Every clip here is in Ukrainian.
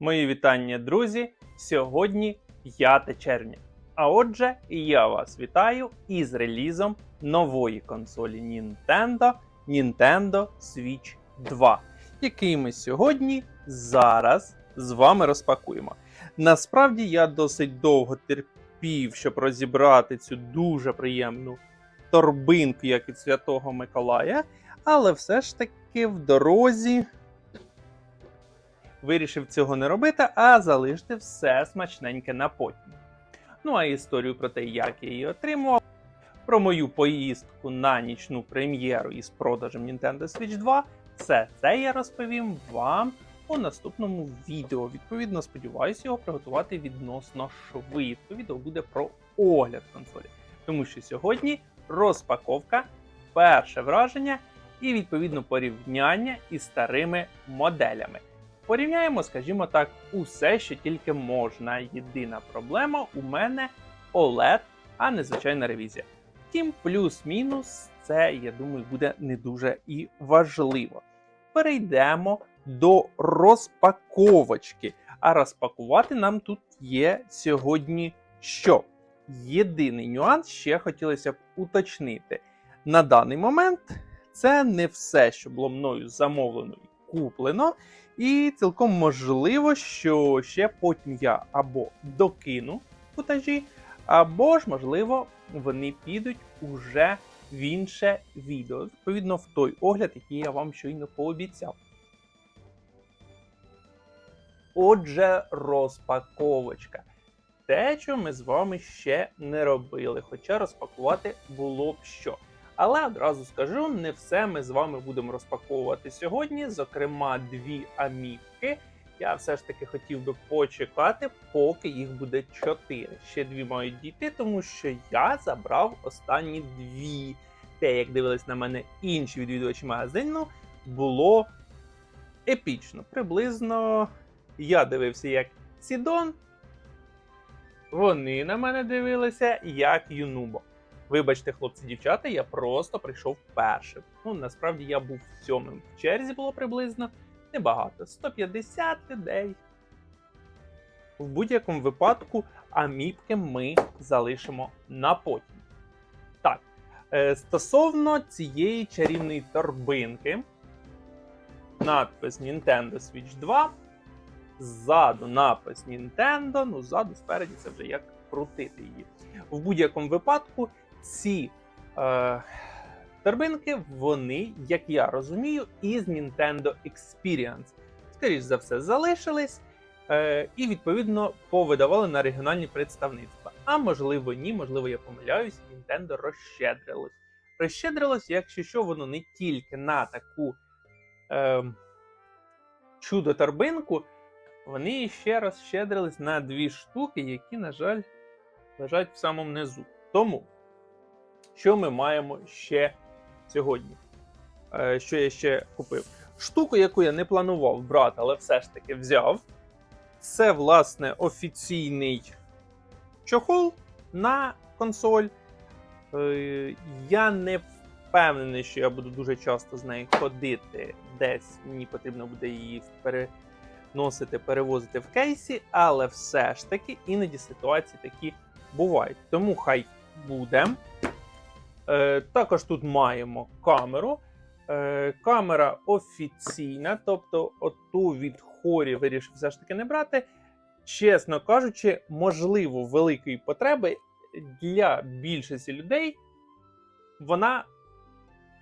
Мої вітання, друзі! Сьогодні 5 червня. А отже, я вас вітаю із релізом нової консолі Nintendo Nintendo Switch 2, який ми сьогодні зараз з вами розпакуємо. Насправді я досить довго терпів, щоб розібрати цю дуже приємну торбинку, як від Святого Миколая, але все ж таки в дорозі вирішив цього не робити, а залишити все смачненьке на потім. Ну а історію про те, як я її отримував, про мою поїздку на нічну прем'єру із продажем Nintendo Switch 2, все це я розповім вам у наступному відео. Відповідно, сподіваюся його приготувати відносно швидко. Відео буде про огляд консолі. Тому що сьогодні розпаковка, перше враження і відповідно порівняння із старими моделями. Порівняємо, скажімо так, усе, що тільки можна. Єдина проблема у мене OLED, а не звичайна ревізія. Втім, плюс-мінус, це, я думаю, буде не дуже і важливо. Перейдемо до розпаковочки. А розпакувати нам тут є сьогодні що? Єдиний нюанс ще хотілося б уточнити. На даний момент це не все, що було мною замовлено і куплено. І цілком можливо, що ще потім я або докину футажі, або ж, можливо, вони підуть уже в інше відео, відповідно, в той огляд, який я вам щойно пообіцяв. Отже, розпаковочка. Те, що ми з вами ще не робили, хоча розпакувати було б що. Але одразу скажу, не все ми з вами будемо розпаковувати сьогодні. Зокрема, дві амівки. Я все ж таки хотів би почекати, поки їх буде чотири. Ще дві мають дійти, тому що я забрав останні дві. Те, як дивились на мене інші відвідувачі магазину, було епічно. Приблизно я дивився як Сідон. Вони на мене дивилися як Юнубо. Вибачте, хлопці, дівчата, я просто прийшов першим. Ну, насправді я був сьомим. В черзі було приблизно небагато 150 людей. В будь-якому випадку аміпки ми залишимо на потім. Так, е, стосовно цієї чарівної торбинки, надпис Nintendo Switch 2. Ззаду напис Nintendo, ну ззаду, спереді це вже як крутити її. В будь-якому випадку ці е, торбинки, вони, як я розумію, із Nintendo Experience. Скоріш за все, залишились е, і, відповідно, повидавали на регіональні представництва. А можливо, ні, можливо, я помиляюсь, Nintendo розщедрилось. Розщедрилось, якщо що, воно не тільки на таку е, чудо-торбинку, вони ще розщедрились на дві штуки, які, на жаль, лежать в самому низу. Тому. Що ми маємо ще сьогодні? Е, Що я ще купив? Штуку, яку я не планував брати, але все ж таки взяв. Це, власне, офіційний чохол на консоль. Е, Я не впевнений, що я буду дуже часто з нею ходити. Десь мені потрібно буде її переносити, перевозити в кейсі, але все ж таки іноді ситуації такі бувають. Тому хай буде. Е, Також тут маємо камеру. Е, Камера офіційна, тобто оту від хорі вирішив все ж таки не брати. Чесно кажучи, можливо, великої потреби для більшості людей вона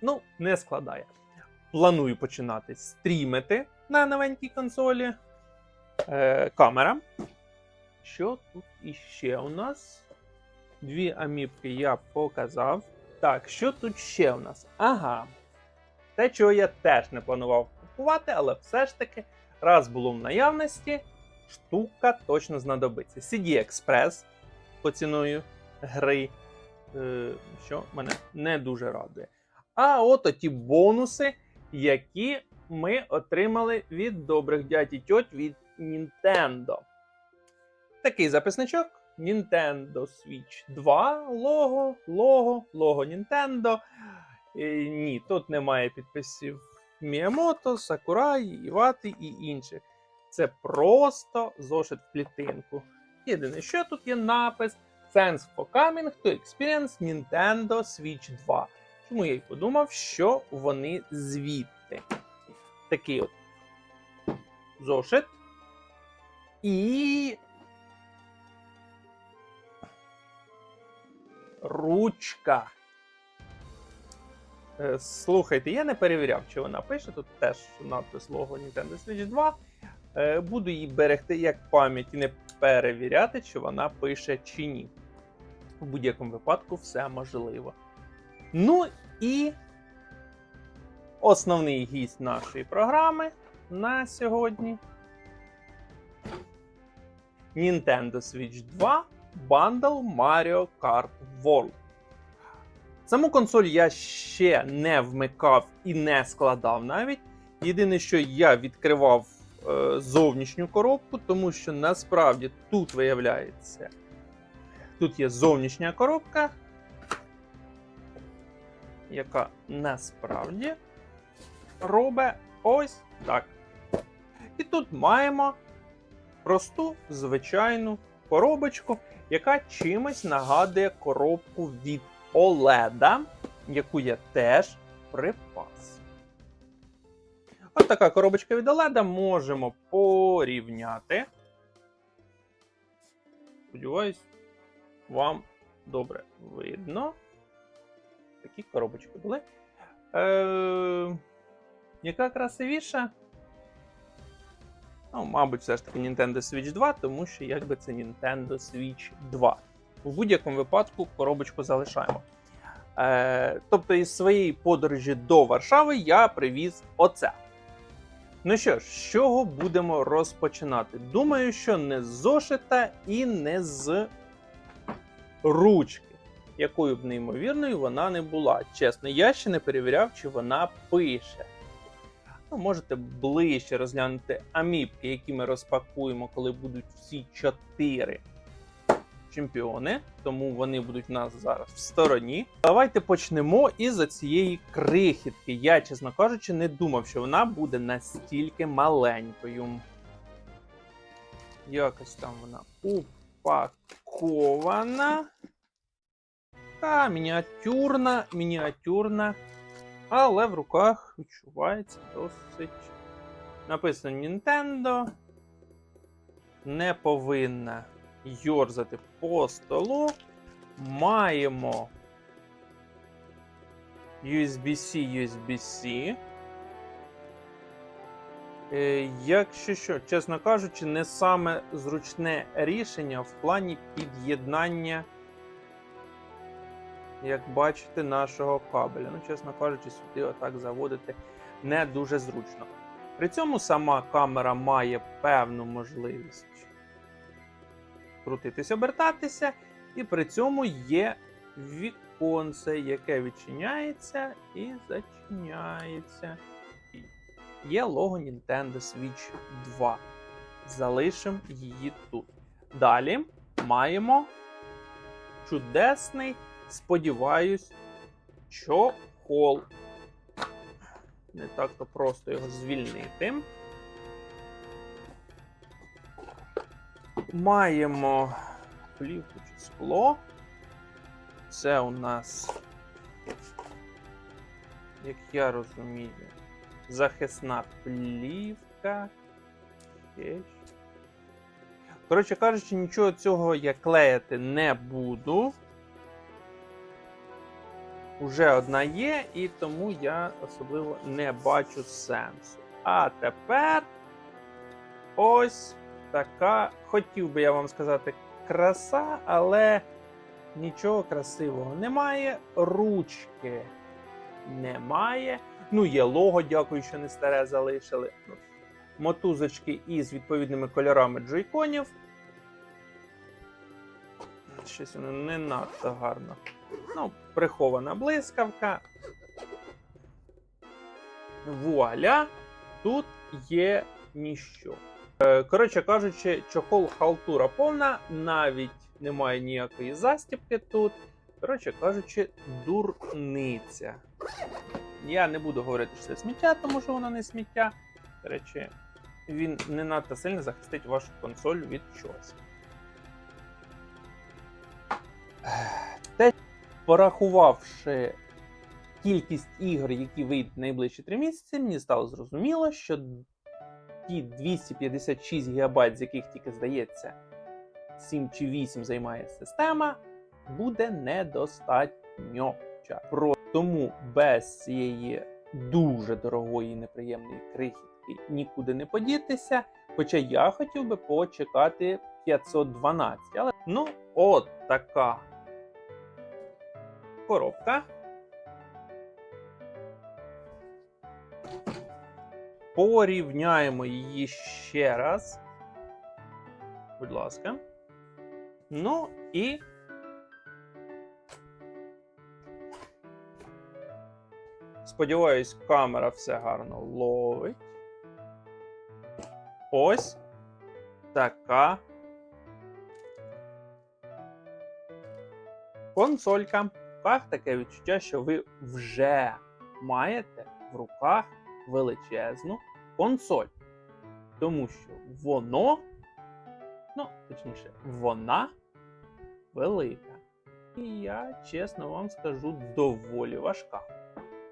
ну, не складає. Планую починати стрімити на новенькій консолі. Е, Камера. Що тут іще у нас? Дві аміпки я показав. Так, що тут ще у нас? Ага. Те, чого я теж не планував купувати, але все ж таки, раз було в наявності, штука точно знадобиться. CD Express по ціною гри, е, що мене не дуже радує. А от ті бонуси, які ми отримали від добрих дядь і тьоть від Nintendo. Такий записничок. Nintendo Switch 2 лого, лого, лого Nintendo. І, ні, тут немає підписів Miyamoto, Sakurai, Івати і інших. Це просто зошит в клітинку. Єдине, що тут є напис Thanks for coming to experience Nintendo Switch 2. Чому я й подумав, що вони звідти. Такий от зошит. І. Ручка. Е, Слухайте, я не перевіряв, чи вона пише. Тут теж надпис лого Nintendo Switch 2. Е, Буду її берегти як пам'ять і не перевіряти, чи вона пише чи ні. В будь-якому випадку все можливо. Ну і основний гість нашої програми на сьогодні. Nintendo Switch 2 Bundle Mario Kart World. Саму консоль я ще не вмикав і не складав навіть. Єдине, що я відкривав е, зовнішню коробку, тому що насправді тут виявляється. Тут є зовнішня коробка, яка насправді робить ось так. І тут маємо просту звичайну коробочку, яка чимось нагадує коробку від OLED, яку я теж припас. Ось така коробочка від OLED можемо порівняти. Сподіваюсь, вам добре видно. Такі коробочки були. Е, яка красивіша? Ну, мабуть, все ж таки Nintendo Switch 2, тому що якби це Nintendo Switch 2. В будь-якому випадку коробочку залишаємо. Е, тобто, із своєї подорожі до Варшави я привіз оце. Ну що ж, з чого будемо розпочинати? Думаю, що не з зошита і не з ручки, якою б неймовірною вона не була. Чесно, я ще не перевіряв, чи вона пише. Ну, можете ближче розглянути аміпки, які ми розпакуємо, коли будуть всі чотири чемпіони. Тому вони будуть у нас зараз в стороні. Давайте почнемо із цієї крихітки. Я, чесно кажучи, не думав, що вона буде настільки маленькою. Якось там вона упакована. Та мініатюрна, мініатюрна. Але в руках відчувається досить. Написано Nintendo. Не повинна йорзати по столу. Маємо USB-C, USB-C. Е, Якщо що, чесно кажучи, не саме зручне рішення в плані під'єднання, як бачите, нашого кабеля. Ну, чесно кажучи, сюди отак заводити не дуже зручно. При цьому сама камера має певну можливість крутитись, обертатися, і при цьому є віконце, яке відчиняється і зачиняється. Є лого Nintendo Switch 2. Залишимо її тут. Далі маємо чудесний, сподіваюсь, чохол. Не так-то просто його звільнити. Маємо плівку чи скло. Це у нас, як я розумію, захисна плівка. Коротше кажучи, нічого цього я клеїти не буду. Уже одна є, і тому я особливо не бачу сенсу. А тепер ось така, хотів би я вам сказати, краса, але нічого красивого немає. Ручки немає. Ну, є лого, дякую, що не старе залишили. Мотузочки із відповідними кольорами джойконів. Щось воно не надто гарно. Ну, прихована блискавка. Вуаля! Тут є ніщо. Е, Коротше кажучи, чохол халтура повна, навіть немає ніякої застіпки тут. Коротше кажучи, дурниця. Я не буду говорити, що це сміття, тому що воно не сміття. До речі, він не надто сильно захистить вашу консоль від чогось. Те, порахувавши кількість ігор, які вийдуть найближчі 3 місяці, мені стало зрозуміло, що ті 256 ГБ, з яких тільки здається 7 чи 8 займає система, буде недостатньо. Тому без цієї дуже дорогої і неприємної крихітки нікуди не подітися. Хоча я хотів би почекати 512. Але ну, от така коробка. Порівняємо її ще раз. Будь ласка. Ну і. Сподіваюсь, камера все гарно ловить. Ось така консолька. Руках таке відчуття, що ви вже маєте в руках величезну консоль. Тому що воно, ну, точніше, вона велика. І я, чесно вам скажу, доволі важка.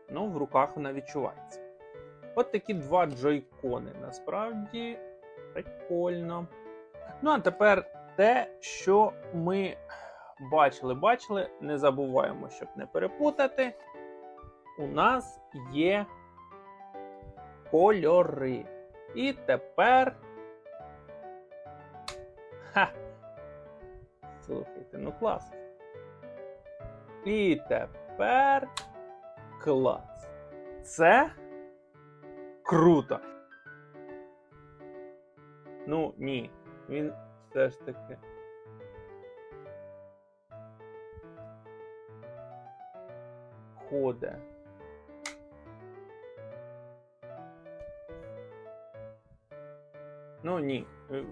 Ну, в руках вона відчувається. От такі два джойкони. Насправді прикольно. Ну, а тепер те, що ми бачили, бачили, не забуваємо, щоб не перепутати. У нас є кольори. І тепер. Ха! Слухайте, ну клас. І тепер клас. Це круто. Ну, ні, він все ж таки. Ходе. Ну ні. Е,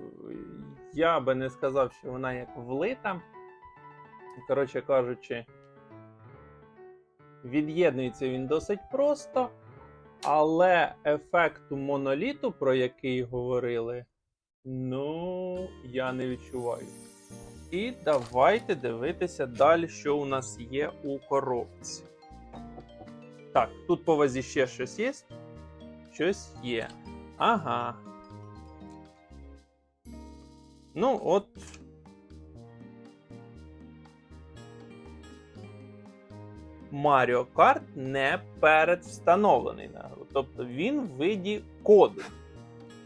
Я би не сказав, що вона як влита. Коротше кажучи, від'єднується він досить просто, але ефекту моноліту, про який говорили, ну, я не відчуваю. І давайте дивитися далі, що у нас є у коробці. Так, тут по вазі ще щось є. Щось є. Ага. Ну, от. Mario Kart не передвстановлений на гру. Тобто він в виді коду.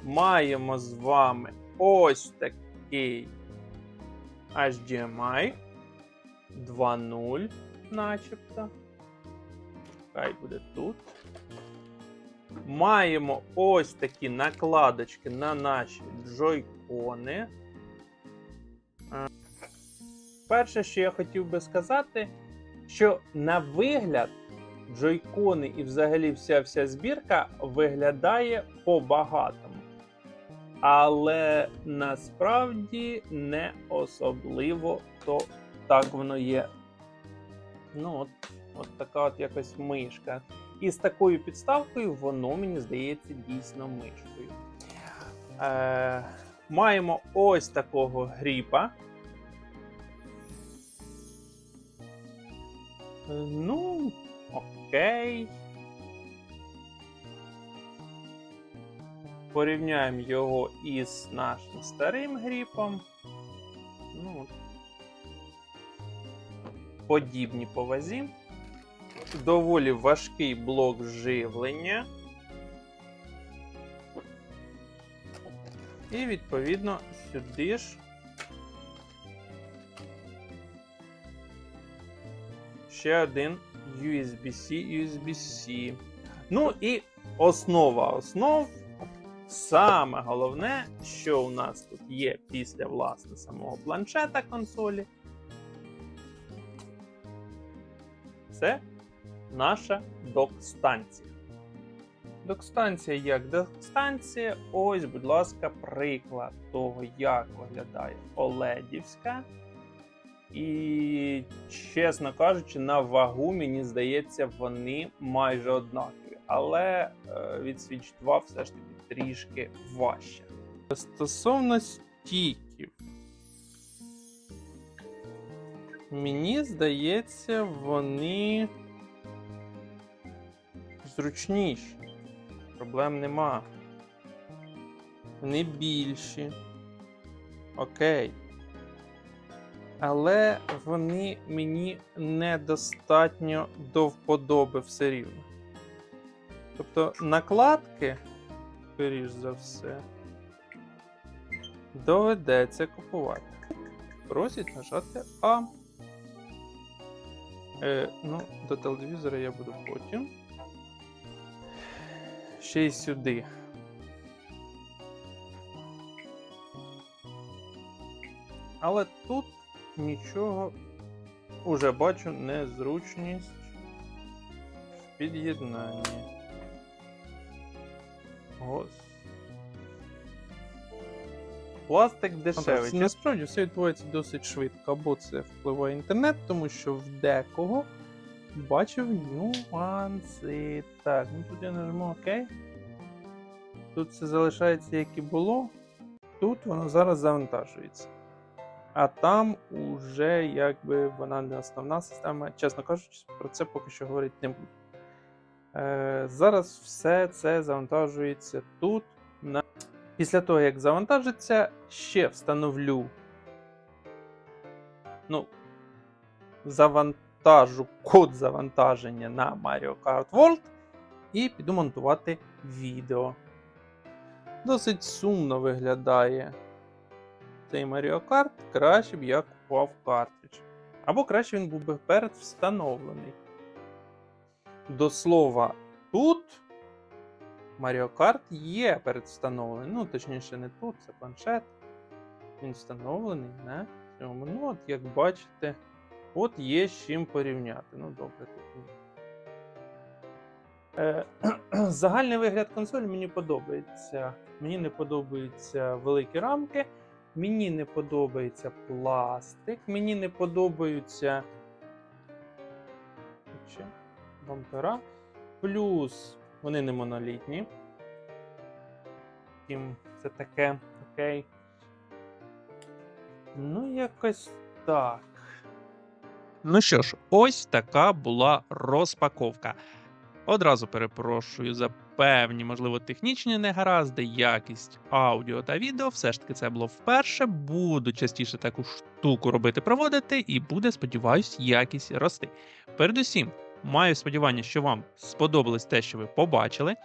Маємо з вами ось такий HDMI 2.0, начебто. Хай буде тут. Маємо ось такі накладочки на наші джойкони. Е, Перше, що я хотів би сказати, що на вигляд джойкони і взагалі вся вся збірка виглядає по-багатому. Але насправді не особливо то так воно є. Ну, от, от така от якось мишка. І з такою підставкою воно, мені здається, дійсно мишкою. Е, маємо ось такого гріпа. Ну, окей. Порівняємо його із нашим старим гріпом. Ну, подібні по вазі. Доволі важкий блок живлення. І відповідно сюди ж ще один USB-C, USB-C. Ну і основа основ. Саме головне, що у нас тут є після власне самого планшета консолі. Це наша док-станція. Док-станція як док-станція. Ось, будь ласка, приклад того, як виглядає Оледівська. І, чесно кажучи, на вагу, мені здається, вони майже однакові. Але е, від Switch 2 все ж таки трішки важче. Стосовно стіків, мені здається, вони зручніші. Проблем нема. Вони більші. Окей. Але вони мені недостатньо до вподоби все рівно. Тобто накладки, скоріш за все, доведеться купувати. Просять нажати А. Е, ну, до телевізора я буду потім. Ще й сюди. Але тут нічого уже бачу незручність в під'єднанні. Гос. Пластик дешевий. Насправді все відбувається досить швидко. Або це впливає інтернет, тому що в декого бачив нюанси. Так, ну тут я нажму ОК. Тут все залишається як і було. Тут воно зараз завантажується. А там уже якби вона не основна система. Чесно кажучи, про це поки що говорити не буду. Е, зараз все це завантажується тут. На... Після того, як завантажиться, ще встановлю. Ну, завантажу код завантаження на Mario Kart World і піду монтувати відео. Досить сумно виглядає цей Mario Kart, краще б я купував картридж. Або краще він був би передвстановлений. До слова, тут Mario Kart є передвстановлений. Ну, точніше, не тут, це планшет. Він встановлений на цьому. Ну, от, як бачите, от є з чим порівняти. Ну, добре. Е, Загальний вигляд консолі мені подобається. Мені не подобаються великі рамки. Мені не подобається пластик, мені не подобаються бампера. Плюс вони не монолітні. Втім, це таке, окей. Ну, якось так. Ну що ж, ось така була розпаковка. Одразу перепрошую за певні, можливо, технічні негаразди, якість аудіо та відео. Все ж таки, це було вперше. Буду частіше таку штуку робити, проводити, і буде, сподіваюсь, якість рости. Передусім, маю сподівання, що вам сподобалось те, що ви побачили.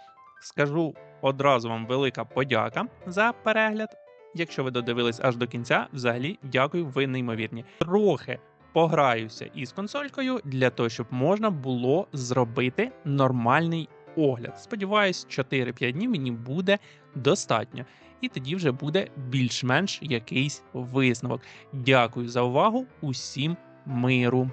Скажу одразу вам велика подяка за перегляд. Якщо ви додивились аж до кінця, взагалі дякую, ви неймовірні. Трохи пограюся із консолькою для того, щоб можна було зробити нормальний огляд. Сподіваюсь, 4-5 днів мені буде достатньо. І тоді вже буде більш-менш якийсь висновок. Дякую за увагу, усім миру.